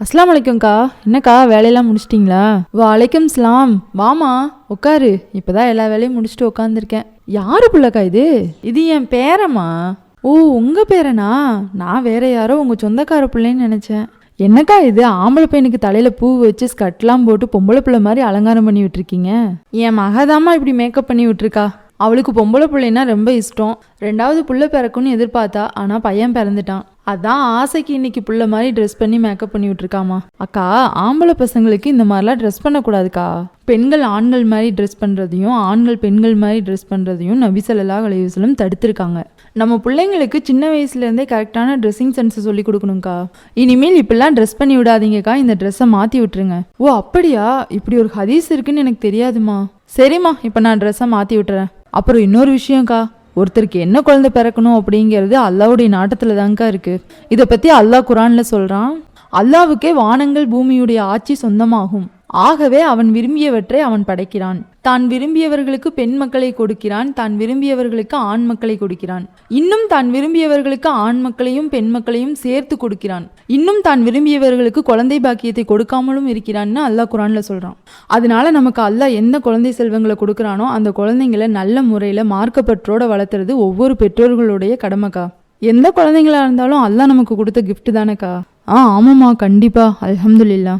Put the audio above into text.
அஸ்லாம் வலைக்கம்க்கா என்னக்கா வேலையெல்லாம் முடிச்சிட்டிங்களா? வலைக்கம் ஸ்லாம் வாமா உட்காரு இப்போதான் எல்லா வேலையும் முடிச்சுட்டு உட்காந்துருக்கேன் யாரு பிள்ளைக்கா இது? இது என் பேரம்மா. ஓ உங்கள் பேரனா? நான் வேற யாரோ உங்கள் சொந்தக்கார பிள்ளைன்னு நினச்சேன். என்னக்கா இது? ஆம்பளை பையனுக்கு தலையில் பூ வச்சு ஸ்கட்லாம் போட்டு பொம்பளை பிள்ளை மாதிரி அலங்காரம் பண்ணி விட்டுருக்கீங்க. என் மகதாம்மா இப்படி மேக்கப் பண்ணி விட்டுருக்கா. அவளுக்கு பொம்பளை பிள்ளைன்னா ரொம்ப இஷ்டம். ரெண்டாவது புள்ள பிறக்கும்னு எதிர்பார்த்தா ஆனால் பையன் பிறந்துட்டான். அதான் ஆசைக்கு இன்னைக்கு புள்ள மாதிரி ட்ரெஸ் பண்ணி மேக்கப் பண்ணி விட்டுருக்காமா. அக்கா ஆம்பளை பசங்களுக்கு இந்த மாதிரிலாம் ட்ரெஸ் பண்ணக்கூடாதுக்கா. பெண்கள் ஆண்கள் மாதிரி ட்ரெஸ் பண்ணுறதையும் ஆண்கள் பெண்கள் மாதிரி ட்ரெஸ் பண்ணுறதையும் நபிசல்லா அலையுசலம் தடுத்திருக்காங்க. நம்ம பிள்ளைங்களுக்கு சின்ன வயசுலேருந்தே கரெக்டான ட்ரெஸ்ஸிங் சென்ஸை சொல்லி கொடுக்கணும்க்கா. இனிமேல் இப்படிலாம் ட்ரெஸ் பண்ணி விடாதீங்கக்கா இந்த ட்ரெஸ்ஸை மாற்றி விட்டுருங்க. ஓ அப்படியா? இப்படி ஒரு ஹதீஸ் இருக்குன்னு எனக்கு தெரியாதுமா. சரிம்மா இப்போ நான் ட்ரெஸ்ஸை மாற்றி விட்டுறேன். அப்புறம் இன்னொரு விஷயம்க்கா ஒருத்தருக்கு என்ன குழந்தை பிறக்கணும் அப்படிங்கிறது அல்லாவுடைய நாட்டத்தில் தாங்க்கா இருக்குது இதை பற்றி அல்லாஹ் குரானில் சொல்கிறான் அல்லாவுக்கே வானங்கள் பூமியுடைய ஆட்சி சொந்தமாகும். ஆகவே அவன் விரும்பியவற்றை அவன் படைக்கிறான். தான் விரும்பியவர்களுக்கு பெண் மக்களை கொடுக்கிறான் தான் விரும்பியவர்களுக்கு ஆண் மக்களை கொடுக்கிறான். இன்னும் தான் விரும்பியவர்களுக்கு ஆண் மக்களையும் பெண் மக்களையும் சேர்த்து கொடுக்கிறான். இன்னும் தான் விரும்பியவர்களுக்கு குழந்தை பாக்கியத்தை கொடுக்காமலும் இருக்கிறான்னு அல்லாஹ் குரான்ல சொல்றான். அதனால நமக்கு அல்லாஹ் எந்த குழந்தை செல்வங்களை கொடுக்குறானோ அந்த குழந்தைங்களை நல்ல முறையில மார்க்கப்பற்றோட வளர்த்துறது ஒவ்வொரு பெற்றோர்களுடைய கடமைக்கா? எந்த குழந்தைங்களா இருந்தாலும் அல்லாஹ் நமக்கு கொடுத்த கிஃப்ட் தானேக்கா? ஆ ஆமாம்மா கண்டிப்பா அலமதுல்லா